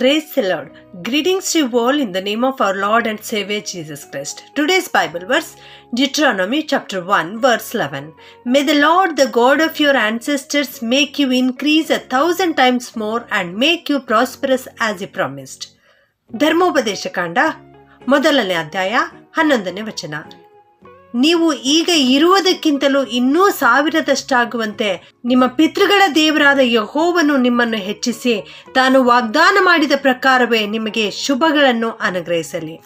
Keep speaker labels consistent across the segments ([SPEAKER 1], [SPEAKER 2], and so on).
[SPEAKER 1] Praise the Lord. Greetings to you all in the name of our Lord and Savior Jesus Christ. Today's Bible verse, Deuteronomy chapter 1, verse 11. May the Lord, the God of your ancestors, make you increase a thousand times more and make you prosperous as he promised. ಧರ್ಮೋಪದೇಶ ಕಾಂಡ ಮೊದಲನೇ ಅಧ್ಯಾಯ ಹನ್ನೊಂದನೇ ವಚನ ನೀವು ಈಗ ಇರುವುದಕ್ಕಿಂತಲೂ ಇನ್ನೂ ಸಾವಿರದಷ್ಟಾಗುವಂತೆ ನಿಮ್ಮ ಪಿತೃಗಳ ದೇವರಾದ ಯಹೋವನ್ನು ನಿಮ್ಮನ್ನು ಹೆಚ್ಚಿಸಿ ತಾನು ವಾಗ್ದಾನ ಮಾಡಿದ ಪ್ರಕಾರವೇ ನಿಮಗೆ ಶುಭಗಳನ್ನು ಅನುಗ್ರಹಿಸಲಿ.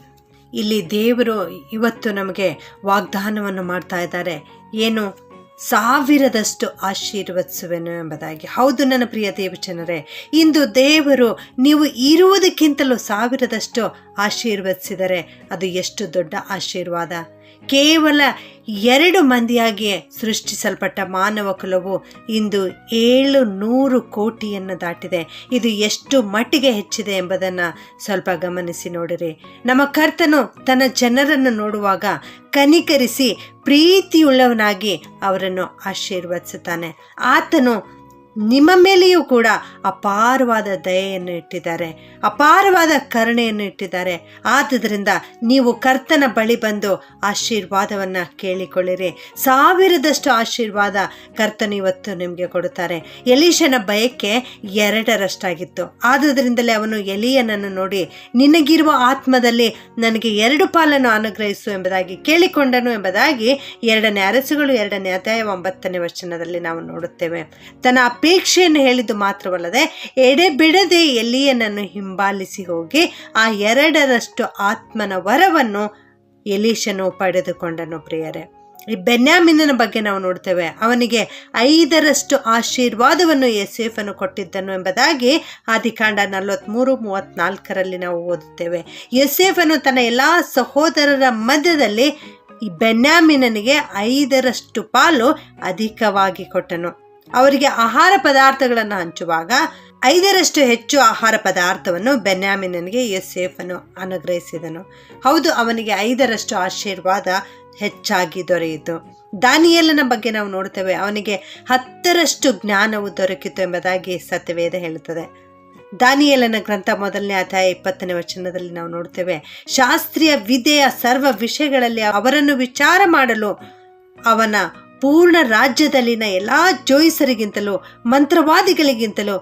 [SPEAKER 1] ಇಲ್ಲಿ ದೇವರು ಇವತ್ತು ನಮಗೆ ವಾಗ್ದಾನವನ್ನು ಮಾಡ್ತಾ ಇದ್ದಾರೆ. ಏನು? ಸಾವಿರದಷ್ಟು ಆಶೀರ್ವದಿಸುವೆನು ಎಂಬುದಾಗಿ. ಹೌದು ನನ್ನ ಪ್ರಿಯ ದೇವಚನರೇ ಇಂದು ದೇವರು ನೀವು ಇರುವುದಕ್ಕಿಂತಲೂ ಸಾವಿರದಷ್ಟು ಆಶೀರ್ವದಿಸಿದರೆ ಅದು ಎಷ್ಟು ದೊಡ್ಡ ಆಶೀರ್ವಾದ. ಕೇವಲ ಎರಡು ಮಂದಿಯಾಗಿ ಸೃಷ್ಟಿಸಲ್ಪಟ್ಟ ಮಾನವ ಕುಲವು ಇಂದು ಏಳು ನೂರು ಕೋಟಿಯನ್ನು ದಾಟಿದೆ. ಇದು ಎಷ್ಟು ಮಟ್ಟಿಗೆ ಹೆಚ್ಚಿದೆ ಎಂಬುದನ್ನು ಸ್ವಲ್ಪ ಗಮನಿಸಿ ನೋಡಿರಿ. ನಮ್ಮ ಕರ್ತನು ತನ್ನ ಜನರನ್ನು ನೋಡುವಾಗ ಕನಿಕರಿಸಿ ಪ್ರೀತಿಯುಳ್ಳವನಾಗಿ ಅವರನ್ನು ಆಶೀರ್ವದಿಸುತ್ತಾನೆ. ಆತನು ನಿಮ್ಮ ಮೇಲೆಯೂ ಕೂಡ ಅಪಾರವಾದ ದಯೆಯನ್ನು ಇಟ್ಟಿದ್ದಾರೆ, ಅಪಾರವಾದ ಕರುಣೆಯನ್ನು ಇಟ್ಟಿದ್ದಾರೆ. ಆದ್ದರಿಂದ ನೀವು ಕರ್ತನ ಬಳಿ ಬಂದು ಆಶೀರ್ವಾದವನ್ನು ಕೇಳಿಕೊಳ್ಳಿರಿ. ಸಾವಿರದಷ್ಟು ಆಶೀರ್ವಾದ ಕರ್ತನು ಇವತ್ತು ನಿಮಗೆ ಕೊಡುತ್ತಾರೆ. ಎಲೀಶನ ಬಯಕೆ ಎರಡರಷ್ಟಾಗಿತ್ತು. ಆದುದರಿಂದಲೇ ಅವನು ಎಲಿಯನನ್ನು ನೋಡಿ, ನಿನಗಿರುವ ಆತ್ಮದಲ್ಲಿ ನನಗೆ ಎರಡು ಪಾಲನ್ನು ಅನುಗ್ರಹಿಸು ಎಂಬುದಾಗಿ ಕೇಳಿಕೊಂಡನು ಎಂಬುದಾಗಿ ಎರಡನೇ ಅರಸುಗಳು ಎರಡನೇ ಅಧ್ಯಾಯ ಒಂಬತ್ತನೇ ವಚನದಲ್ಲಿ ನಾವು ನೋಡುತ್ತೇವೆ. ತನ್ನ ಅಪೇಕ್ಷೆಯನ್ನು ಹೇಳಿದ್ದು ಮಾತ್ರವಲ್ಲದೆ, ಎಡೆ ಬಿಡದೆ ಎಲಿಯನನ್ನು ಹಿಂಬಾಲಿಸಿ ಹೋಗಿ ಆ ಎರಡರಷ್ಟು ಆತ್ಮನ ವರವನ್ನು ಎಲೀಶನು ಪಡೆದುಕೊಂಡನು ಪ್ರಿಯರೇ. ಈ ಬೆನ್ಯಾಮಿನನ ಬಗ್ಗೆ ನಾವು ನೋಡ್ತೇವೆ. ಅವನಿಗೆ ಐದರಷ್ಟು ಆಶೀರ್ವಾದವನ್ನು ಯಸೇಫನು ಕೊಟ್ಟಿದ್ದನು ಎಂಬುದಾಗಿ ಆದಿಕಾಂಡ ನಲವತ್ತ್ಮೂರು ಮೂವತ್ತ್ನಾಲ್ಕರಲ್ಲಿ ನಾವು ಓದುತ್ತೇವೆ. ಯಸೇಫನು ತನ್ನ ಎಲ್ಲ ಸಹೋದರರ ಮಧ್ಯದಲ್ಲಿ ಈ ಬೆನ್ಯಾಮಿನನಿಗೆ ಐದರಷ್ಟು ಪಾಲು ಅಧಿಕವಾಗಿ ಕೊಟ್ಟನು. ಅವರಿಗೆ ಆಹಾರ ಪದಾರ್ಥಗಳನ್ನು ಹಂಚುವಾಗ ಐದರಷ್ಟು ಹೆಚ್ಚು ಆಹಾರ ಪದಾರ್ಥವನ್ನು ಬೆನ್ಯಾಮಿನನಿಗೆ ಯೋಸೇಫನು ಅನುಗ್ರಹಿಸಿದನು. ಹೌದು, ಅವನಿಗೆ ಐದರಷ್ಟು ಆಶೀರ್ವಾದ ಹೆಚ್ಚಾಗಿ ದೊರೆಯಿತು. ದಾನಿಯೇಲನ ಬಗ್ಗೆ ನಾವು ನೋಡ್ತೇವೆ ಅವನಿಗೆ ಹತ್ತರಷ್ಟು ಜ್ಞಾನವು ದೊರಕಿತು ಎಂಬುದಾಗಿ ಸತ್ಯವೇದ ಹೇಳುತ್ತದೆ. ದಾನಿಯೇಲನ ಗ್ರಂಥ ಮೊದಲನೇ ಅಧ್ಯಾಯ ಇಪ್ಪತ್ತನೇ ವಚನದಲ್ಲಿ ನಾವು ನೋಡ್ತೇವೆ ಶಾಸ್ತ್ರೀಯ ವಿದೆಯ ಸರ್ವ ವಿಷಯಗಳಲ್ಲಿ ಅವರನ್ನು ವಿಚಾರ ಮಾಡಲು ಅವನ ಪೂರ್ಣ ರಾಜ್ಯದಲ್ಲಿನ ಎಲ್ಲ ಜೋಯಿಸರಿಗಿಂತಲೂ ಮಂತ್ರವಾದಿಗಳಿಗಿಂತಲೂ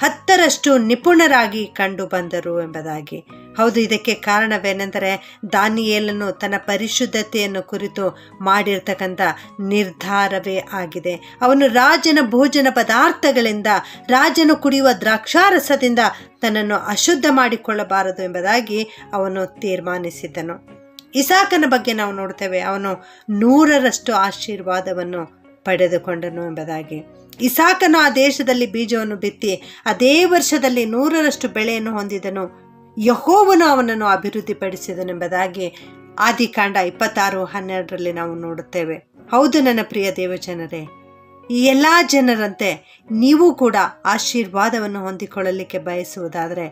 [SPEAKER 1] ಹತ್ತರಷ್ಟು ನಿಪುಣರಾಗಿ ಕಂಡು ಬಂದರು ಎಂಬುದಾಗಿ. ಹೌದು, ಇದಕ್ಕೆ ಕಾರಣವೇನೆಂದರೆ ದಾನಿಯೇಲನ್ನು ತನ್ನ ಪರಿಶುದ್ಧತೆಯನ್ನು ಕುರಿತು ಮಾಡಿರ್ತಕ್ಕಂಥ ನಿರ್ಧಾರವೇ ಆಗಿದೆ. ಅವನು ರಾಜನ ಭೋಜನ ಪದಾರ್ಥಗಳಿಂದ ರಾಜನು ಕುಡಿಯುವ ದ್ರಾಕ್ಷಾರಸದಿಂದ ತನ್ನನ್ನು ಅಶುದ್ಧ ಮಾಡಿಕೊಳ್ಳಬಾರದು ಎಂಬುದಾಗಿ ಅವನು ತೀರ್ಮಾನಿಸಿದ್ದನು. ಇಸಾಕನ ಬಗ್ಗೆ ನಾವು ನೋಡ್ತೇವೆ, ಅವನು ನೂರರಷ್ಟು ಆಶೀರ್ವಾದವನ್ನು ಪಡೆದುಕೊಂಡನು ಎಂಬುದಾಗಿ. ಇಸಾಕನು ಆ ದೇಶದಲ್ಲಿ ಬೀಜವನ್ನು ಬಿತ್ತಿ, ಅದೇ ವರ್ಷದಲ್ಲಿ ನೂರರಷ್ಟು ಬೆಳೆಯನ್ನು ಹೊಂದಿದನು. ಯಹೋವನು ಅವನನ್ನು ಅಭಿವೃದ್ಧಿಪಡಿಸಿದನೆಂಬುದಾಗಿ ಆದಿಕಾಂಡ ಇಪ್ಪತ್ತಾರು ಹನ್ನೆರಡರಲ್ಲಿ ನಾವು ನೋಡುತ್ತೇವೆ. ಹೌದು ನನ್ನ ಪ್ರಿಯ ದೇವಜನರೇ, ಈ ಎಲ್ಲ ಜನರಂತೆ ನೀವು ಕೂಡ ಆಶೀರ್ವಾದವನ್ನು ಹೊಂದಿಕೊಳ್ಳಲಿಕ್ಕೆ ಬಯಸುವುದಾದರೆ,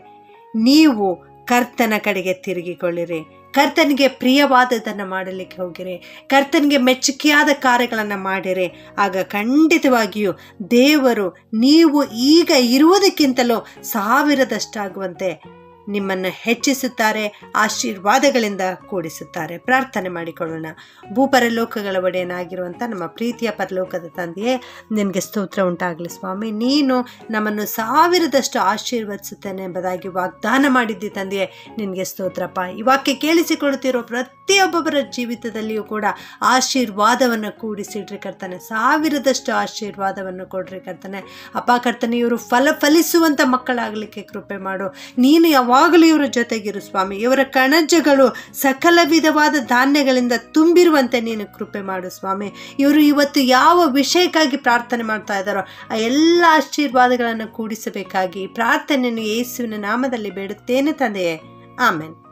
[SPEAKER 1] ನೀವು ಕರ್ತನ ಕಡೆಗೆ ತಿರುಗಿಕೊಳ್ಳಿರಿ. ಕರ್ತನಿಗೆ ಪ್ರಿಯವಾದದನ್ನು ಮಾಡಲಿಕ್ಕೆ ಹೋಗಿರಿ. ಕರ್ತನಿಗೆ ಮೆಚ್ಚುಗೆಯಾದ ಕಾರ್ಯಗಳನ್ನು ಮಾಡಿರಿ. ಆಗ ಖಂಡಿತವಾಗಿಯೂ ದೇವರು ನೀವು ಈಗ ಇರುವುದಕ್ಕಿಂತಲೂ ಸಾವಿರದಷ್ಟಾಗುವಂತೆ ನಿಮ್ಮನ್ನು ಹೆಚ್ಚಿಸುತ್ತಾರೆ, ಆಶೀರ್ವಾದಗಳಿಂದ ಕೂಡಿಸುತ್ತಾರೆ. ಪ್ರಾರ್ಥನೆ ಮಾಡಿಕೊಳ್ಳೋಣ. ಭೂಪರಲೋಕಗಳ ಒಡೆಯನಾಗಿರುವಂಥ ನಮ್ಮ ಪ್ರೀತಿಯ ಪರಲೋಕದ ತಂದೆಯೇ, ನಿನಗೆ ಸ್ತೋತ್ರ ಉಂಟಾಗಲಿ ಸ್ವಾಮಿ. ನೀನು ನಮ್ಮನ್ನು ಸಾವಿರದಷ್ಟು ಆಶೀರ್ವದಿಸುತ್ತೇನೆ ಎಂಬುದಾಗಿ ವಾಗ್ದಾನ ಮಾಡಿದ್ದಿ ತಂದೆಯೇ, ನಿನಗೆ ಸ್ತೋತ್ರಪ್ಪ. ಈ ವಾಕ್ಯ ಕೇಳಿಸಿಕೊಳ್ಳುತ್ತಿರೋ ಪ್ರತಿಯೊಬ್ಬೊಬ್ಬರ ಜೀವಿತದಲ್ಲಿಯೂ ಕೂಡ ಆಶೀರ್ವಾದವನ್ನು ಕೂಡಿಸಿಡ್ರಿ ಕರ್ತಾನೆ. ಸಾವಿರದಷ್ಟು ಆಶೀರ್ವಾದವನ್ನು ಕೊಡ್ರಿ ಕರ್ತಾನೆ. ಅಪ್ಪ ಕರ್ತನೆ, ಇವರು ಫಲ ಫಲಿಸುವಂಥ ಮಕ್ಕಳಾಗಲಿಕ್ಕೆ ಕೃಪೆ ಮಾಡು. ನೀನು ಯಾವಾಗಲೂ ಇವರ ಜೊತೆಗಿರು ಸ್ವಾಮಿ. ಇವರ ಕಣಜಗಳು ಸಕಲ ವಿಧವಾದ ಧಾನ್ಯಗಳಿಂದ ತುಂಬಿರುವಂತೆ ನೀನು ಕೃಪೆ ಮಾಡು ಸ್ವಾಮಿ. ಇವರು ಇವತ್ತು ಯಾವ ವಿಷಯಕ್ಕಾಗಿ ಪ್ರಾರ್ಥನೆ ಮಾಡ್ತಾ ಇದ್ದಾರೋ, ಆ ಎಲ್ಲ ಆಶೀರ್ವಾದಗಳನ್ನು ಕೂಡಿಸಬೇಕಾಗಿ ಪ್ರಾರ್ಥನೆಯನ್ನು ಯೇಸುವಿನ ನಾಮದಲ್ಲಿ ಬೇಡುತ್ತೇನೆ ತಂದೆಯೇ. ಆಮೇನ್.